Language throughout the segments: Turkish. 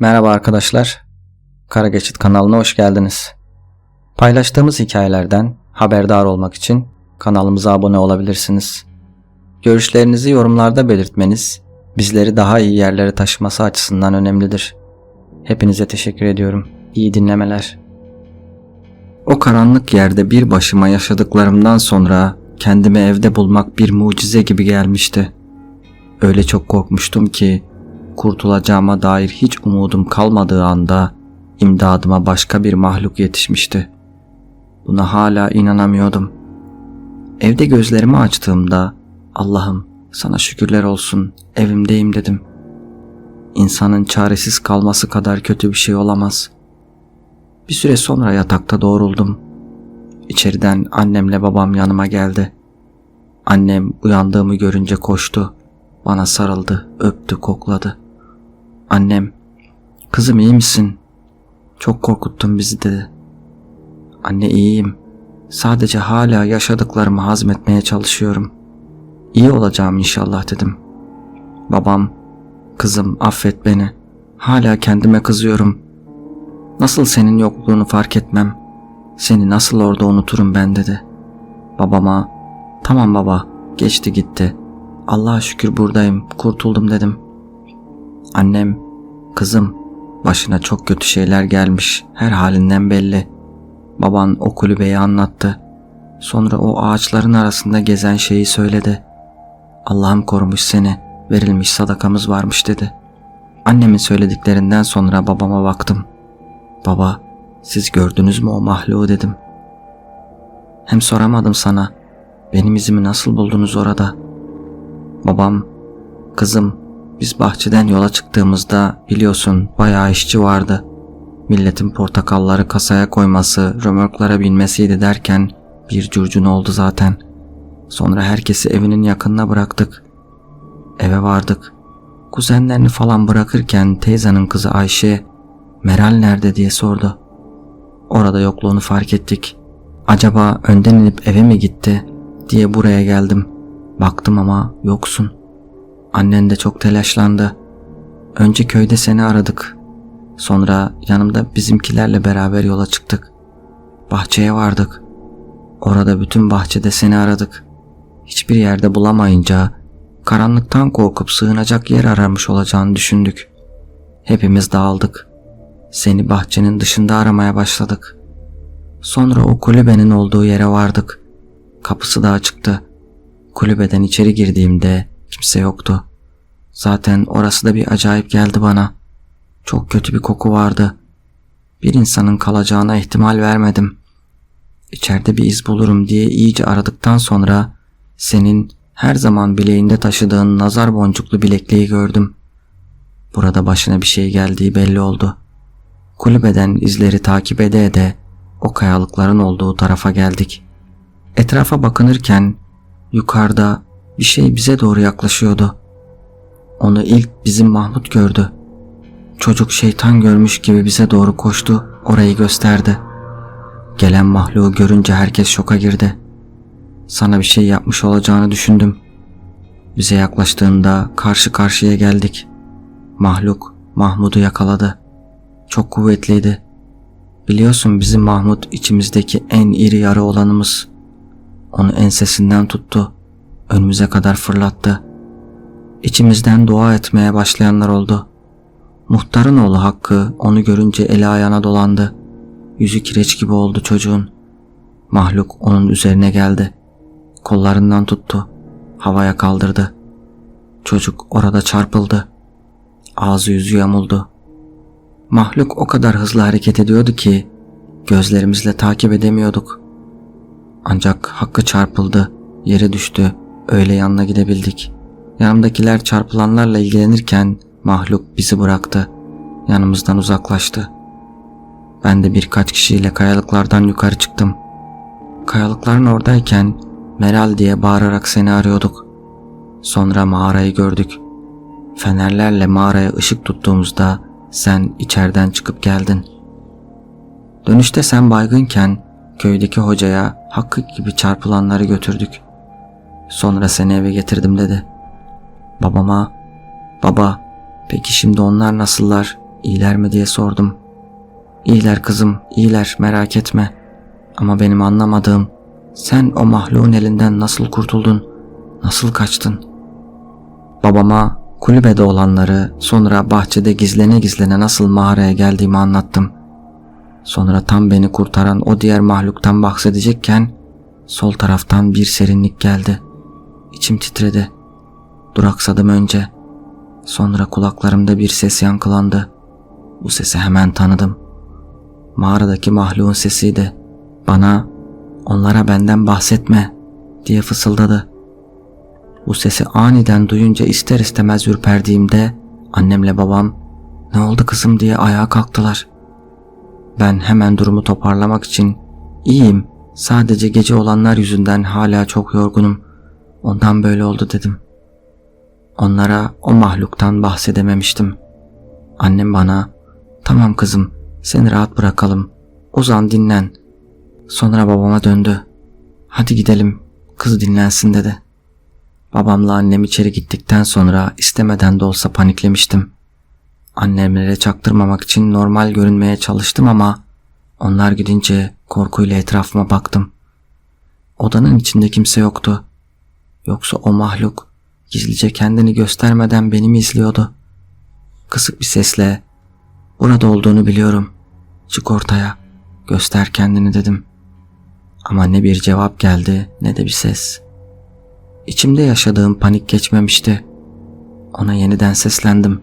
Merhaba arkadaşlar. Kara Geçit kanalına hoş geldiniz. Paylaştığımız hikayelerden haberdar olmak için kanalımıza abone olabilirsiniz. Görüşlerinizi yorumlarda belirtmeniz bizleri daha iyi yerlere taşıması açısından önemlidir. Hepinize teşekkür ediyorum. İyi dinlemeler. O karanlık yerde bir başıma yaşadıklarımdan sonra kendimi evde bulmak bir mucize gibi gelmişti. Öyle çok korkmuştum ki kurtulacağıma dair hiç umudum kalmadığı anda imdadıma başka bir mahluk yetişmişti. Buna hala inanamıyordum. Evde gözlerimi açtığımda Allah'ım sana şükürler olsun evimdeyim dedim. İnsanın çaresiz kalması kadar kötü bir şey olamaz. Bir süre sonra yatakta doğruldum. İçeriden annemle babam yanıma geldi. Annem uyandığımı görünce koştu. Bana sarıldı, öptü, kokladı. Annem, kızım iyi misin? Çok korkuttun bizi dedi. Anne iyiyim. Sadece hala yaşadıklarımı hazmetmeye çalışıyorum. İyi olacağım inşallah dedim. Babam, kızım affet beni. Hala kendime kızıyorum. Nasıl senin yokluğunu fark etmem. Seni nasıl orada unuturum ben dedi. Babama, tamam baba, geçti gitti. Allah'a şükür buradayım, kurtuldum dedim. Annem, kızım, başına çok kötü şeyler gelmiş, her halinden belli. Baban o kulübeyi anlattı. Sonra o ağaçların arasında gezen şeyi söyledi. Allah'ım korumuş seni, verilmiş sadakamız varmış dedi. Annemin söylediklerinden sonra babama baktım. Baba, siz gördünüz mü o mahluğu dedim. Hem soramadım sana, benim izimi nasıl buldunuz orada? Babam, kızım, biz bahçeden yola çıktığımızda biliyorsun bayağı işçi vardı. Milletin portakalları kasaya koyması, römorklara binmesiydi derken bir curcun oldu zaten. Sonra herkesi evinin yakınına bıraktık. Eve vardık. Kuzenlerini falan bırakırken teyzenin kızı Ayşe, Meral nerede diye sordu. Orada yokluğunu fark ettik. Acaba önden inip eve mi gitti diye buraya geldim. Baktım ama yoksun. Annen de çok telaşlandı. Önce köyde seni aradık. Sonra yanımda bizimkilerle beraber yola çıktık. Bahçeye vardık. Orada bütün bahçede seni aradık. Hiçbir yerde bulamayınca karanlıktan korkup sığınacak yer aramış olacağını düşündük. Hepimiz dağıldık. Seni bahçenin dışında aramaya başladık. Sonra o kulübenin olduğu yere vardık. Kapısı da açıktı. Kulübeden içeri girdiğimde kimse yoktu. Zaten orası da bir acayip geldi bana. Çok kötü bir koku vardı. Bir insanın kalacağına ihtimal vermedim. İçeride bir iz bulurum diye iyice aradıktan sonra senin her zaman bileğinde taşıdığın nazar boncuklu bilekliği gördüm. Burada başına bir şey geldiği belli oldu. Kulübeden izleri takip ede ede o kayalıkların olduğu tarafa geldik. Etrafa bakınırken yukarıda bir şey bize doğru yaklaşıyordu. Onu ilk bizim Mahmut gördü. Çocuk şeytan görmüş gibi bize doğru koştu, orayı gösterdi. Gelen mahluğu görünce herkes şoka girdi. Sana bir şey yapmış olacağını düşündüm. Bize yaklaştığında karşı karşıya geldik. Mahluk Mahmud'u yakaladı. Çok kuvvetliydi. Biliyorsun bizim Mahmut içimizdeki en iri yarı olanımız. Onu ensesinden tuttu. Önümüze kadar fırlattı. İçimizden dua etmeye başlayanlar oldu. Muhtarın oğlu Hakkı onu görünce eli ayağına dolandı. Yüzü kireç gibi oldu çocuğun. Mahluk onun üzerine geldi. Kollarından tuttu. Havaya kaldırdı. Çocuk orada çarpıldı. Ağzı yüzü yamuldu. Mahluk o kadar hızlı hareket ediyordu ki gözlerimizle takip edemiyorduk. Ancak Hakkı çarpıldı, yere düştü, öyle yanına gidebildik. Yanımdakiler çarpılanlarla ilgilenirken mahluk bizi bıraktı, yanımızdan uzaklaştı. Ben de birkaç kişiyle kayalıklardan yukarı çıktım. Kayalıkların oradayken Meral diye bağırarak seni arıyorduk. Sonra mağarayı gördük. Fenerlerle mağaraya ışık tuttuğumuzda sen içeriden çıkıp geldin. Dönüşte sen baygınken köydeki hocaya hakkı gibi çarpılanları götürdük. Sonra seni eve getirdim dedi. Babama, baba peki şimdi onlar nasıllar, İyiler mi diye sordum. İyiler kızım, iyiler merak etme. Ama benim anlamadığım sen o mahluğun elinden nasıl kurtuldun? Nasıl kaçtın? Babama kulübede olanları sonra bahçede gizlene gizlene nasıl mağaraya geldiğimi anlattım. Sonra tam beni kurtaran o diğer mahluktan bahsedecekken sol taraftan bir serinlik geldi. İçim titredi. Duraksadım önce. Sonra kulaklarımda bir ses yankılandı. Bu sesi hemen tanıdım. Mağaradaki mahluğun sesiydi. Bana onlara benden bahsetme diye fısıldadı. Bu sesi aniden duyunca ister istemez ürperdiğimde annemle babam ne oldu kızım diye ayağa kalktılar. Ben hemen durumu toparlamak için iyiyim sadece gece olanlar yüzünden hala çok yorgunum ondan böyle oldu dedim. Onlara o mahluktan bahsedememiştim. Annem bana tamam kızım seni rahat bırakalım uzan dinlen. Sonra babama döndü. Hadi gidelim kız dinlensin dedi. Babamla annem içeri gittikten sonra istemeden de olsa paniklemiştim. Annemlere çaktırmamak için normal görünmeye çalıştım ama onlar gidince korkuyla etrafıma baktım. Odanın içinde kimse yoktu. Yoksa o mahluk gizlice kendini göstermeden beni mi izliyordu? Kısık bir sesle burada olduğunu biliyorum. Çık ortaya. Göster kendini dedim. Ama ne bir cevap geldi ne de bir ses. İçimde yaşadığım panik geçmemişti. Ona yeniden seslendim.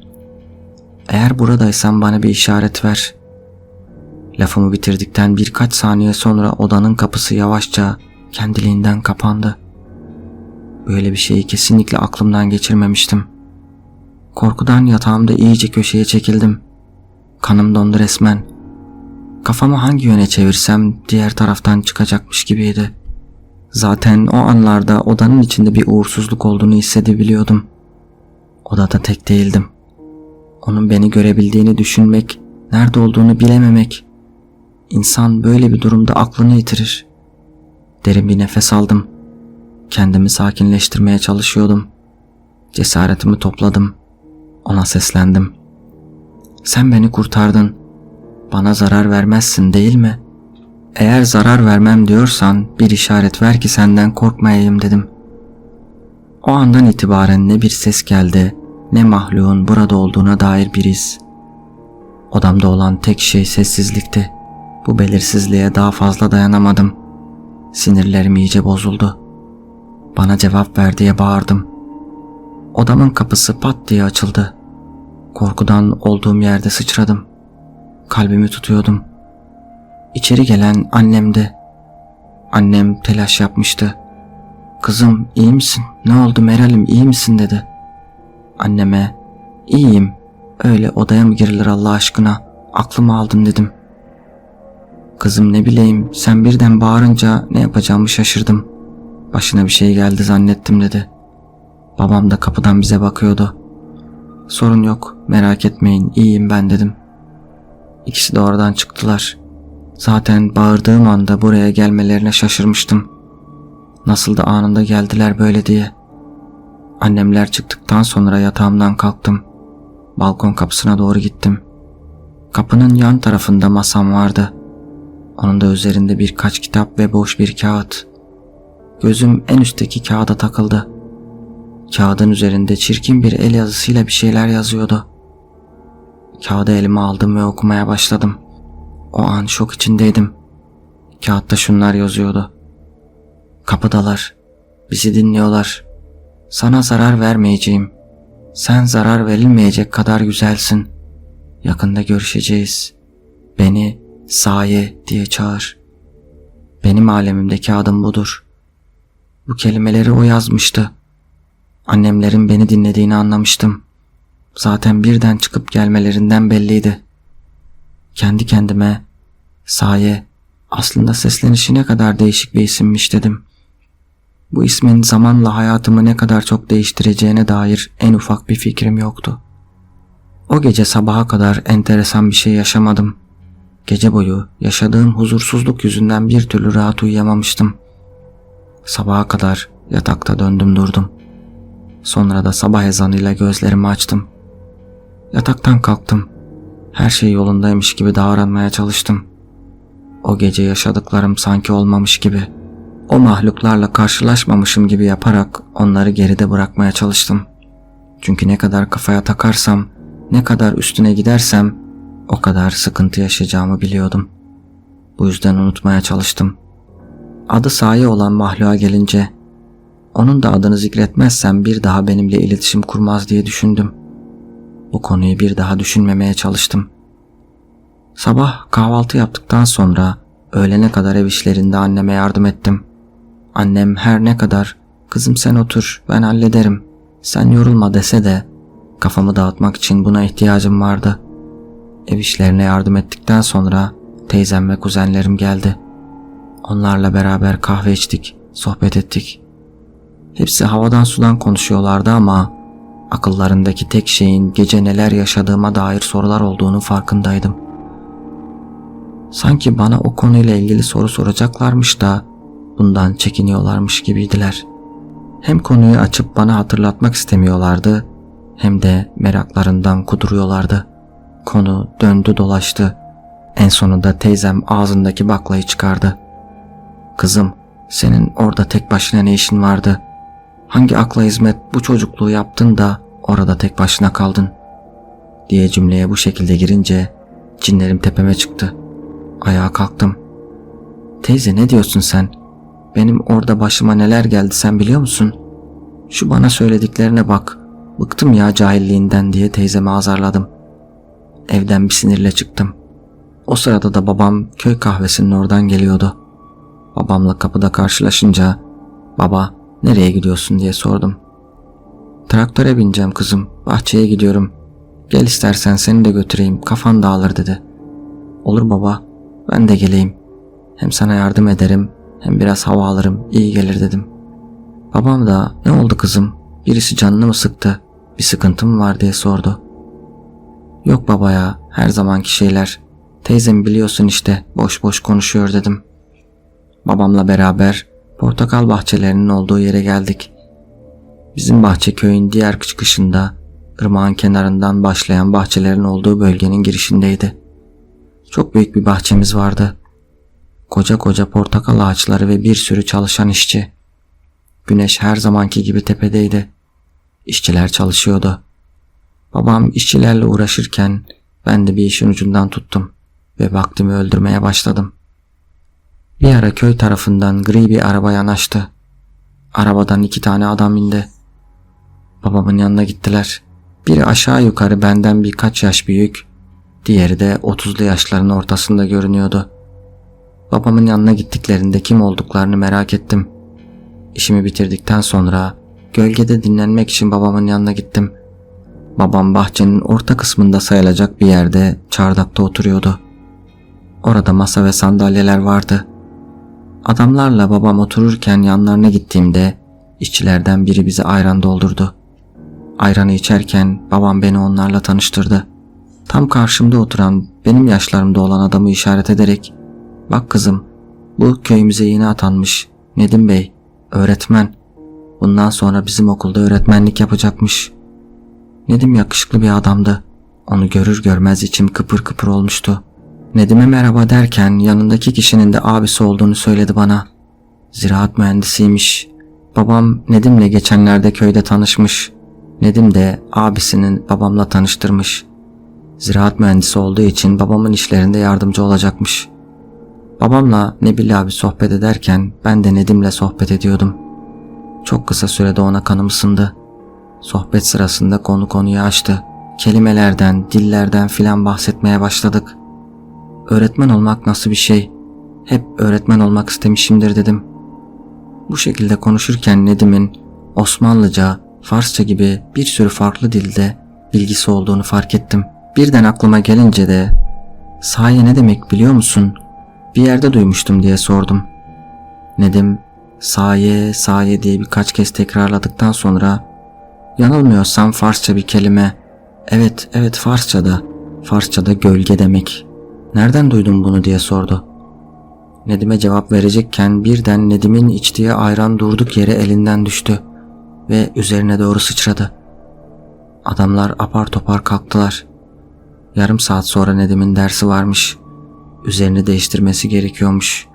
Eğer buradaysan bana bir işaret ver. Lafımı bitirdikten birkaç saniye sonra odanın kapısı yavaşça kendiliğinden kapandı. Böyle bir şeyi kesinlikle aklımdan geçirmemiştim. Korkudan yatağımda iyice köşeye çekildim. Kanım dondu resmen. Kafamı hangi yöne çevirsem diğer taraftan çıkacakmış gibiydi. Zaten o anlarda odanın içinde bir uğursuzluk olduğunu hissedebiliyordum. Odada tek değildim. Onun beni görebildiğini düşünmek, nerede olduğunu bilememek. İnsan böyle bir durumda aklını yitirir. Derin bir nefes aldım. Kendimi sakinleştirmeye çalışıyordum. Cesaretimi topladım. Ona seslendim. Sen beni kurtardın. Bana zarar vermezsin değil mi? Eğer zarar vermem diyorsan bir işaret ver ki senden korkmayayım dedim. O andan itibaren ne bir ses geldi ne mahluğun burada olduğuna dair bir iz. Odamda olan tek şey sessizlikti. Bu belirsizliğe daha fazla dayanamadım. Sinirlerim iyice bozuldu. Bana cevap ver diye bağırdım. Odamın kapısı pat diye açıldı. Korkudan olduğum yerde sıçradım. Kalbimi tutuyordum. İçeri gelen annemdi. Annem telaş yapmıştı. Kızım iyi misin? Ne oldu Meral'im iyi misin dedi. Anneme iyiyim öyle odaya mı girilir Allah aşkına aklımı aldın dedim. Kızım ne bileyim sen birden bağırınca ne yapacağımı şaşırdım. Başına bir şey geldi zannettim dedi. Babam da kapıdan bize bakıyordu. Sorun yok merak etmeyin iyiyim ben dedim. İkisi de oradan çıktılar. Zaten bağırdığım anda buraya gelmelerine şaşırmıştım. Nasıl da anında geldiler böyle diye. Annemler çıktıktan sonra yatağımdan kalktım. Balkon kapısına doğru gittim. Kapının yan tarafında masam vardı. Onun da üzerinde birkaç kitap ve boş bir kağıt. Gözüm en üstteki kağıda takıldı. Kağıdın üzerinde çirkin bir el yazısıyla bir şeyler yazıyordu. Kağıdı elime aldım ve okumaya başladım. O an şok içindeydim. Kağıtta şunlar yazıyordu. Kapıdalar. Bizi dinliyorlar. Sana zarar vermeyeceğim. Sen zarar verilmeyecek kadar güzelsin. Yakında görüşeceğiz. Beni saye diye çağır. Benim alemimdeki adım budur. Bu kelimeleri o yazmıştı. Annemlerin beni dinlediğini anlamıştım. Zaten birden çıkıp gelmelerinden belliydi. Kendi kendime Saye aslında seslenişi ne kadar değişik bir isimmiş dedim. Bu ismin zamanla hayatımı ne kadar çok değiştireceğine dair en ufak bir fikrim yoktu. O gece sabaha kadar enteresan bir şey yaşamadım. Gece boyu yaşadığım huzursuzluk yüzünden bir türlü rahat uyuyamamıştım. Sabaha kadar yatakta döndüm durdum. Sonra da sabah ezanıyla gözlerimi açtım. Yataktan kalktım. Her şey yolundaymış gibi davranmaya çalıştım. O gece yaşadıklarım sanki olmamış gibi. O mahluklarla karşılaşmamışım gibi yaparak onları geride bırakmaya çalıştım. Çünkü ne kadar kafaya takarsam, ne kadar üstüne gidersem o kadar sıkıntı yaşayacağımı biliyordum. Bu yüzden unutmaya çalıştım. Adı sahi olan mahluğa gelince onun da adını zikretmezsem bir daha benimle iletişim kurmaz diye düşündüm. Bu konuyu bir daha düşünmemeye çalıştım. Sabah kahvaltı yaptıktan sonra öğlene kadar ev işlerinde anneme yardım ettim. Annem her ne kadar kızım sen otur ben hallederim sen yorulma dese de kafamı dağıtmak için buna ihtiyacım vardı. Ev işlerine yardım ettikten sonra teyzem ve kuzenlerim geldi. Onlarla beraber kahve içtik, sohbet ettik. Hepsi havadan sudan konuşuyorlardı ama akıllarındaki tek şeyin gece neler yaşadığıma dair sorular olduğunu farkındaydım. Sanki bana o konuyla ilgili soru soracaklarmış da bundan çekiniyorlarmış gibiydiler. Hem konuyu açıp bana hatırlatmak istemiyorlardı hem de meraklarından kuduruyorlardı. Konu döndü dolaştı. En sonunda teyzem ağzındaki baklayı çıkardı. Kızım, senin orada tek başına ne işin vardı? Hangi akla hizmet bu çocukluğu yaptın da orada tek başına kaldın? Diye cümleye bu şekilde girince cinlerim tepeme çıktı. Ayağa kalktım. Teyze ne diyorsun sen? Benim orada başıma neler geldi sen biliyor musun? Şu bana söylediklerine bak. Bıktım ya cahilliğinden diye teyzemi azarladım. Evden bir sinirle çıktım. O sırada da babam köy kahvesinin oradan geliyordu. Babamla kapıda karşılaşınca baba nereye gidiyorsun diye sordum. Traktöre bineceğim kızım bahçeye gidiyorum. Gel istersen seni de götüreyim kafan dağılır dedi. Olur baba ben de geleyim. Hem sana yardım ederim hem biraz hava alırım iyi gelir dedim. Babam da ne oldu kızım birisi canını mı sıktı bir sıkıntım var diye sordu. Yok baba ya her zamanki şeyler. Teyzem biliyorsun işte boş boş konuşuyor dedim. Babamla beraber portakal bahçelerinin olduğu yere geldik. Bizim bahçe köyün diğer çıkışında ırmağın kenarından başlayan bahçelerin olduğu bölgenin girişindeydi. Çok büyük bir bahçemiz vardı. Koca koca portakal ağaçları ve bir sürü çalışan işçi. Güneş her zamanki gibi tepedeydi. İşçiler çalışıyordu. Babam işçilerle uğraşırken ben de bir işin ucundan tuttum ve vaktimi öldürmeye başladım. Bir ara köy tarafından gri bir araba yanaştı. Arabadan iki tane adam indi. Babamın yanına gittiler. Biri aşağı yukarı benden birkaç yaş büyük, diğeri de otuzlu yaşların ortasında görünüyordu. Babamın yanına gittiklerinde kim olduklarını merak ettim. İşimi bitirdikten sonra gölgede dinlenmek için babamın yanına gittim. Babam bahçenin orta kısmında sayılacak bir yerde çardakta oturuyordu. Orada masa ve sandalyeler vardı. Adamlarla babam otururken yanlarına gittiğimde işçilerden biri bize ayran doldurdu. Ayranı içerken babam beni onlarla tanıştırdı. Tam karşımda oturan benim yaşlarımda olan adamı işaret ederek ''Bak kızım bu köyümüze yeni atanmış Nedim Bey, öğretmen. Bundan sonra bizim okulda öğretmenlik yapacakmış.'' Nedim yakışıklı bir adamdı. Onu görür görmez içim kıpır kıpır olmuştu. Nedim'e merhaba derken yanındaki kişinin de abisi olduğunu söyledi bana. Ziraat mühendisiymiş. Babam Nedim'le geçenlerde köyde tanışmış. Nedim de abisinin babamla tanıştırmış. Ziraat mühendisi olduğu için babamın işlerinde yardımcı olacakmış. Babamla Nebil abi sohbet ederken ben de Nedim'le sohbet ediyordum. Çok kısa sürede ona kanım ısındı. Sohbet sırasında konu konuyu açtı. Kelimelerden, dillerden filan bahsetmeye başladık. Öğretmen olmak nasıl bir şey? Hep öğretmen olmak istemişimdir dedim. Bu şekilde konuşurken Nedim'in Osmanlıca, Farsça gibi bir sürü farklı dilde bilgisi olduğunu fark ettim. Birden aklıma gelince de sahi ne demek biliyor musun? Bir yerde duymuştum diye sordum. Nedim saye saye diye birkaç kez tekrarladıktan sonra yanılmıyorsam Farsça bir kelime. Evet evet Farsçada. Farsçada gölge demek. Nereden duydun bunu diye sordu. Nedim'e cevap verecekken birden Nedim'in içtiği ayran durduk yere elinden düştü ve üzerine doğru sıçradı. Adamlar apar topar kalktılar. Yarım saat sonra Nedim'in dersi varmış. Üzerini değiştirmesi gerekiyormuş.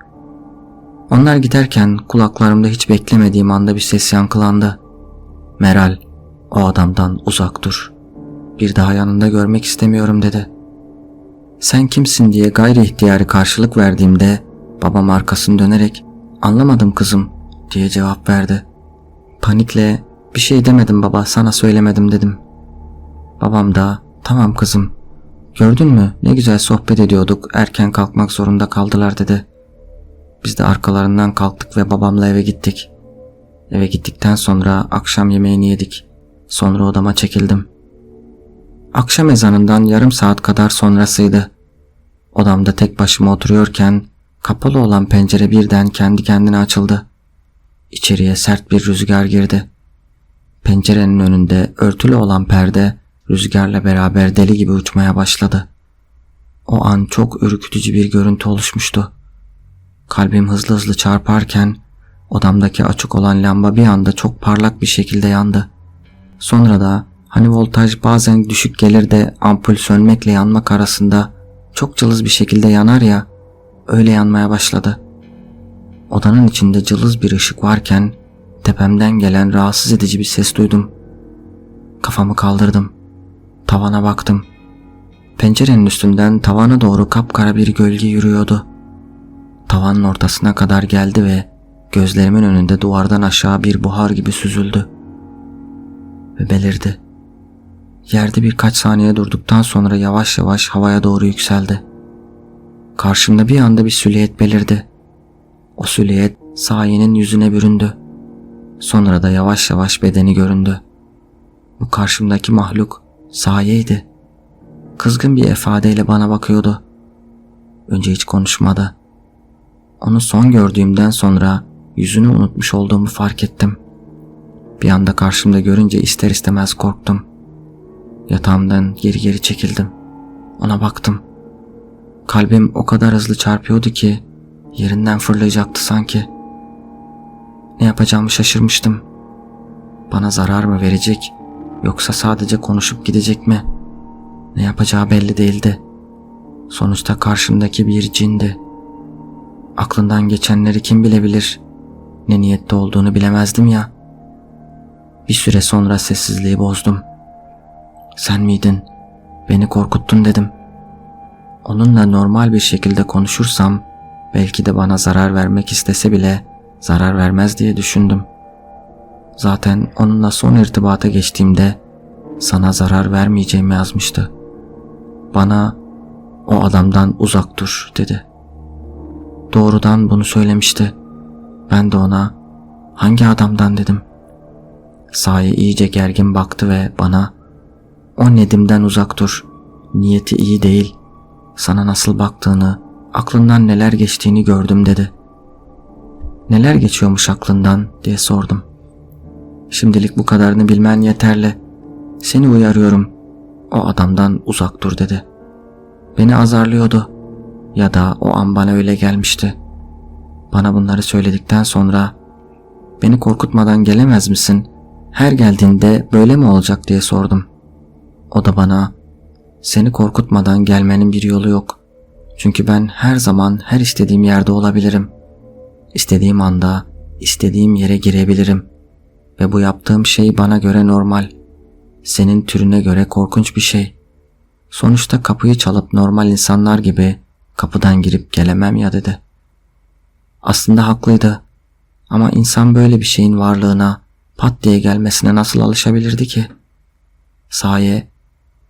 Onlar giderken kulaklarımda hiç beklemediğim anda bir ses yankılandı. Meral, o adamdan uzak dur. Bir daha yanında görmek istemiyorum dedi. Sen kimsin diye gayri ihtiyari karşılık verdiğimde babam arkasını dönerek anlamadım kızım diye cevap verdi. Panikle bir şey demedim baba sana söylemedim dedim. Babam da tamam kızım gördün mü ne güzel sohbet ediyorduk erken kalkmak zorunda kaldılar dedi. Biz de arkalarından kalktık ve babamla eve gittik. Eve gittikten sonra akşam yemeğini yedik. Sonra odama çekildim. Akşam ezanından yarım saat kadar sonrasıydı. Odamda tek başıma oturuyorken kapalı olan pencere birden kendi kendine açıldı. İçeriye sert bir rüzgar girdi. Pencerenin önünde örtülü olan perde rüzgarla beraber deli gibi uçmaya başladı. O an çok ürkütücü bir görüntü oluşmuştu. Kalbim hızlı hızlı çarparken odamdaki açık olan lamba bir anda çok parlak bir şekilde yandı. Sonra da hani voltaj bazen düşük gelir de ampul sönmekle yanmak arasında çok cılız bir şekilde yanar ya öyle yanmaya başladı. Odanın içinde cılız bir ışık varken tepemden gelen rahatsız edici bir ses duydum. Kafamı kaldırdım. Tavana baktım. Pencerenin üstünden tavana doğru kapkara bir gölge yürüyordu. Tavanın ortasına kadar geldi ve gözlerimin önünde duvardan aşağı bir buhar gibi süzüldü. Ve belirdi. Yerde birkaç saniye durduktan sonra yavaş yavaş havaya doğru yükseldi. Karşımda bir anda bir silüet belirdi. O silüet sayenin yüzüne büründü. Sonra da yavaş yavaş bedeni göründü. Bu karşımdaki mahluk sayeydi. Kızgın bir ifadeyle bana bakıyordu. Önce hiç konuşmadı. Onu son gördüğümden sonra yüzünü unutmuş olduğumu fark ettim. Bir anda karşımda görünce ister istemez korktum. Yatağımdan geri geri çekildim. Ona baktım. Kalbim o kadar hızlı çarpıyordu ki yerinden fırlayacaktı sanki. Ne yapacağımı şaşırmıştım. Bana zarar mı verecek yoksa sadece konuşup gidecek mi? Ne yapacağı belli değildi. Sonuçta karşımdaki bir cindi. Aklından geçenleri kim bilebilir? Ne niyette olduğunu bilemezdim ya. Bir süre sonra sessizliği bozdum. Sen miydin? Beni korkuttun dedim. Onunla normal bir şekilde konuşursam belki de bana zarar vermek istese bile zarar vermez diye düşündüm. Zaten onunla son irtibata geçtiğimde sana zarar vermeyeceğimi yazmıştı. Bana o adamdan uzak dur dedi. Doğrudan bunu söylemişti. Ben de ona hangi adamdan dedim. Sahi iyice gergin baktı ve bana o Nedim'den uzak dur. Niyeti iyi değil. Sana nasıl baktığını, aklından neler geçtiğini gördüm dedi. Neler geçiyormuş aklından diye sordum. Şimdilik bu kadarını bilmen yeterli. Seni uyarıyorum. O adamdan uzak dur dedi. Beni azarlıyordu. Ya da o an bana öyle gelmişti. Bana bunları söyledikten sonra beni korkutmadan gelemez misin? Her geldiğinde böyle mi olacak diye sordum. O da bana seni korkutmadan gelmenin bir yolu yok. Çünkü ben her zaman her istediğim yerde olabilirim. İstediğim anda istediğim yere girebilirim. Ve bu yaptığım şey bana göre normal. Senin türüne göre korkunç bir şey. Sonuçta kapıyı çalıp normal insanlar gibi kapıdan girip gelemem ya dedi. Aslında haklıydı. Ama insan böyle bir şeyin varlığına pat diye gelmesine nasıl alışabilirdi ki? Saye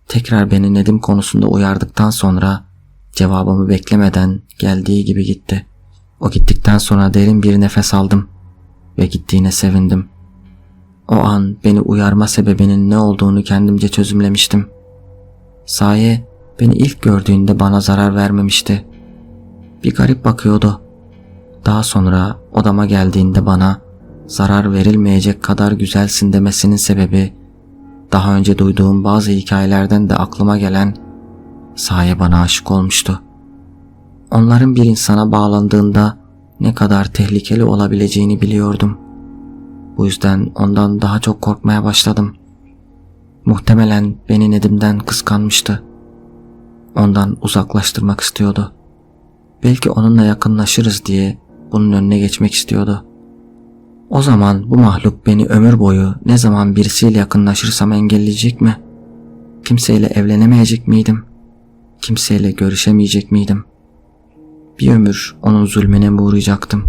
tekrar beni Nedim konusunda uyardıktan sonra cevabımı beklemeden geldiği gibi gitti. O gittikten sonra derin bir nefes aldım ve gittiğine sevindim. O an beni uyarma sebebinin ne olduğunu kendimce çözümlemiştim. Saye beni ilk gördüğünde bana zarar vermemişti. Bir garip bakıyordu. Daha sonra odama geldiğinde bana zarar verilmeyecek kadar güzelsin demesinin sebebi daha önce duyduğum bazı hikayelerden de aklıma gelen Saye bana aşık olmuştu. Onların bir insana bağlandığında ne kadar tehlikeli olabileceğini biliyordum. Bu yüzden ondan daha çok korkmaya başladım. Muhtemelen beni Nedim'den kıskanmıştı. ondan uzaklaştırmak istiyordu. Belki onunla yakınlaşırız diye bunun önüne geçmek istiyordu. O zaman bu mahluk beni ömür boyu ne zaman birisiyle yakınlaşırsam engelleyecek mi? Kimseyle evlenemeyecek miydim? Kimseyle görüşemeyecek miydim? Bir ömür onun zulmüne mi uğrayacaktım?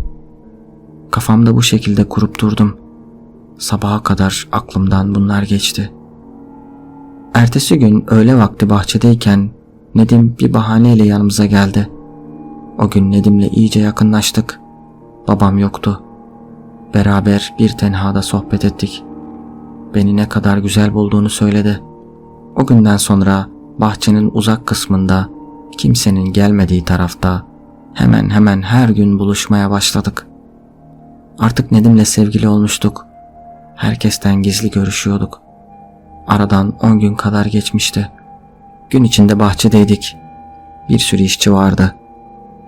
Kafamda bu şekilde kurup durdum. Sabaha kadar aklımdan bunlar geçti. Ertesi gün öğle vakti bahçedeyken Nedim bir bahaneyle yanımıza geldi. O gün Nedim'le iyice yakınlaştık. Babam yoktu. Beraber bir tenhada sohbet ettik. Beni ne kadar güzel bulduğunu söyledi. O günden sonra bahçenin uzak kısmında kimsenin gelmediği tarafta hemen hemen her gün buluşmaya başladık. Artık Nedim'le sevgili olmuştuk. Herkesten gizli görüşüyorduk. Aradan 10 gün kadar geçmişti. Gün içinde bahçedeydik. Bir sürü işçi vardı.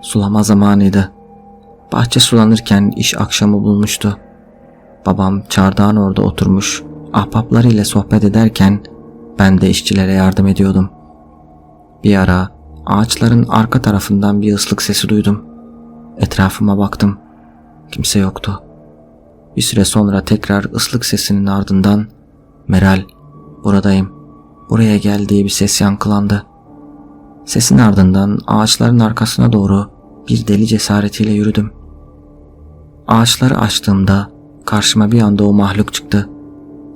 Sulama zamanıydı. Bahçe sulanırken iş akşamı bulmuştu. Babam çardağın orada oturmuş, ahbaplarıyla sohbet ederken ben de işçilere yardım ediyordum. Bir ara ağaçların arka tarafından bir ıslık sesi duydum. Etrafıma baktım. Kimse yoktu. Bir süre sonra tekrar ıslık sesinin ardından Meral buradayım buraya gel diye bir ses yankılandı. Sesin ardından ağaçların arkasına doğru bir deli cesaretiyle yürüdüm. Ağaçları açtığımda karşıma bir anda o mahluk çıktı.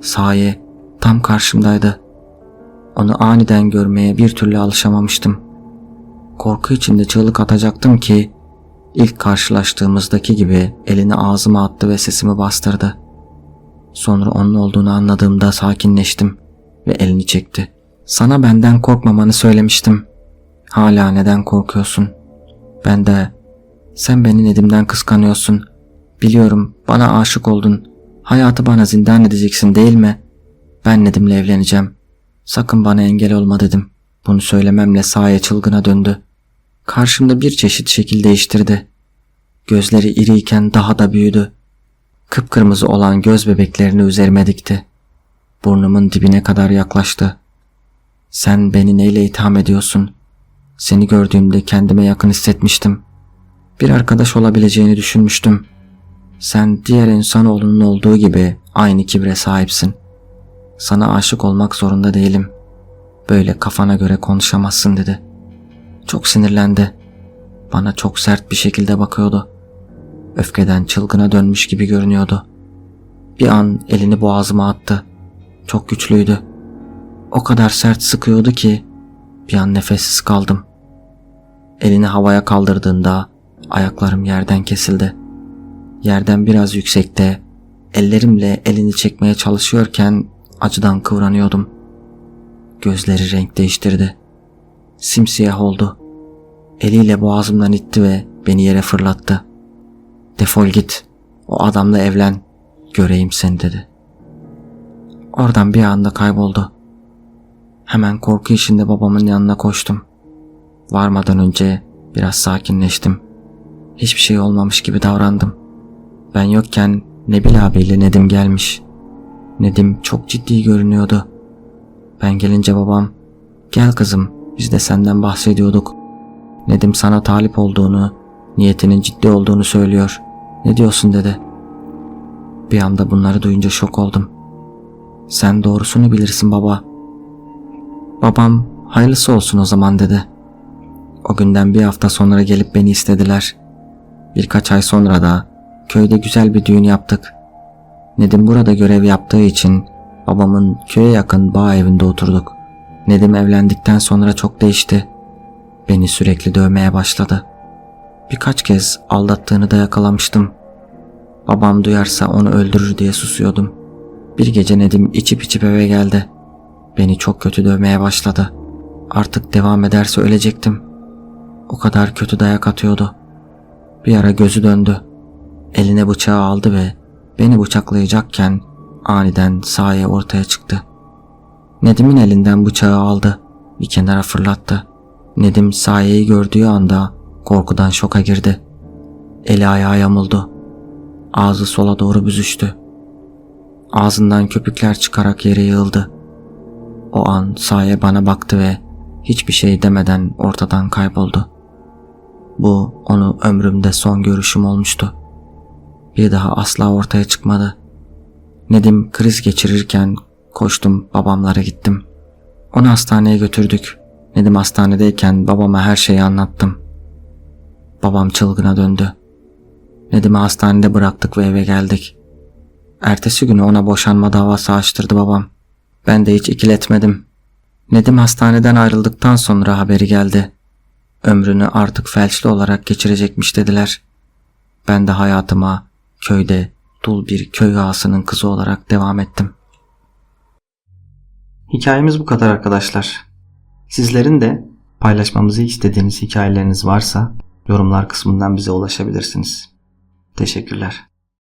Saye tam karşımdaydı. Onu aniden görmeye bir türlü alışamamıştım. Korku içinde çığlık atacaktım ki ilk karşılaştığımızdaki gibi elini ağzıma attı ve sesimi bastırdı. Sonra onun olduğunu anladığımda sakinleştim ve elini çekti. Sana benden korkmamanı söylemiştim. Hala neden korkuyorsun? Ben de sen beni Nedim'den kıskanıyorsun. Biliyorum bana aşık oldun. Hayatı bana zindan edeceksin değil mi? Ben Nedim'le evleneceğim. Sakın bana engel olma dedim. Bunu söylememle sahaya çılgına döndü. Karşımda bir çeşit şekil değiştirdi. Gözleri iriyken daha da büyüdü. Kıpkırmızı olan göz bebeklerini üzerime dikti. Burnumun dibine kadar yaklaştı. Sen beni neyle itham ediyorsun? Seni gördüğümde kendime yakın hissetmiştim. Bir arkadaş olabileceğini düşünmüştüm. Sen diğer insanoğlunun olduğu gibi aynı kibre sahipsin. Sana aşık olmak zorunda değilim. Böyle kafana göre konuşamazsın dedi. Çok sinirlendi. Bana çok sert bir şekilde bakıyordu. Öfkeden çılgına dönmüş gibi görünüyordu. Bir an elini boğazıma attı. Çok güçlüydü. O kadar sert sıkıyordu ki bir an nefessiz kaldım. Elini havaya kaldırdığında ayaklarım yerden kesildi. Yerden biraz yüksekte ellerimle elini çekmeye çalışıyorken acıdan kıvranıyordum. Gözleri renk değiştirdi. Simsiyah oldu. Eliyle boğazımdan itti ve beni yere fırlattı. Defol git. O adamla evlen. Göreyim seni dedi. Oradan bir anda kayboldu. Hemen korku içinde babamın yanına koştum. Varmadan önce biraz sakinleştim. Hiçbir şey olmamış gibi davrandım. Ben yokken Nebil abiyle Nedim gelmiş. Nedim çok ciddi görünüyordu. Ben gelince babam, gel kızım biz de senden bahsediyorduk. Nedim sana talip olduğunu, niyetinin ciddi olduğunu söylüyor. Ne diyorsun dedi. Bir anda bunları duyunca şok oldum. Sen doğrusunu bilirsin baba. Babam hayırlısı olsun o zaman dedi. O günden bir hafta sonra gelip beni istediler. Birkaç ay sonra da köyde güzel bir düğün yaptık. Nedim burada görev yaptığı için babamın köye yakın bağ evinde oturduk. Nedim evlendikten sonra çok değişti. Beni sürekli dövmeye başladı. Birkaç kez aldattığını da yakalamıştım. Babam duyarsa onu öldürür diye susuyordum. Bir gece Nedim içip içip eve geldi. Beni çok kötü dövmeye başladı. Artık devam ederse ölecektim. O kadar kötü dayak atıyordu. Bir ara gözü döndü. Eline bıçağı aldı ve beni bıçaklayacakken aniden sahaya ortaya çıktı. Nedim'in elinden bıçağı aldı. Bir kenara fırlattı. Nedim sayeyi gördüğü anda korkudan şoka girdi. Eli ayağı yamuldu. Ağzı sola doğru büzüştü. Ağzından köpükler çıkarak yere yığıldı. O an saye bana baktı ve hiçbir şey demeden ortadan kayboldu. Bu onu ömrümde son görüşüm olmuştu. Bir daha asla ortaya çıkmadı. Nedim kriz geçirirken koştum babamlara gittim. Onu hastaneye götürdük. Nedim hastanedeyken babama her şeyi anlattım. Babam çılgına döndü. Nedim'i hastanede bıraktık ve eve geldik. Ertesi günü ona boşanma davası açtırdı babam. Ben de hiç ikiletmedim. Nedim hastaneden ayrıldıktan sonra haberi geldi. Ömrünü artık felçli olarak geçirecekmiş dediler. Ben de hayatıma köyde dul bir köy ağasının kızı olarak devam ettim. Hikayemiz bu kadar arkadaşlar. Sizlerin de paylaşmamızı istediğiniz hikayeleriniz varsa yorumlar kısmından bize ulaşabilirsiniz. Teşekkürler.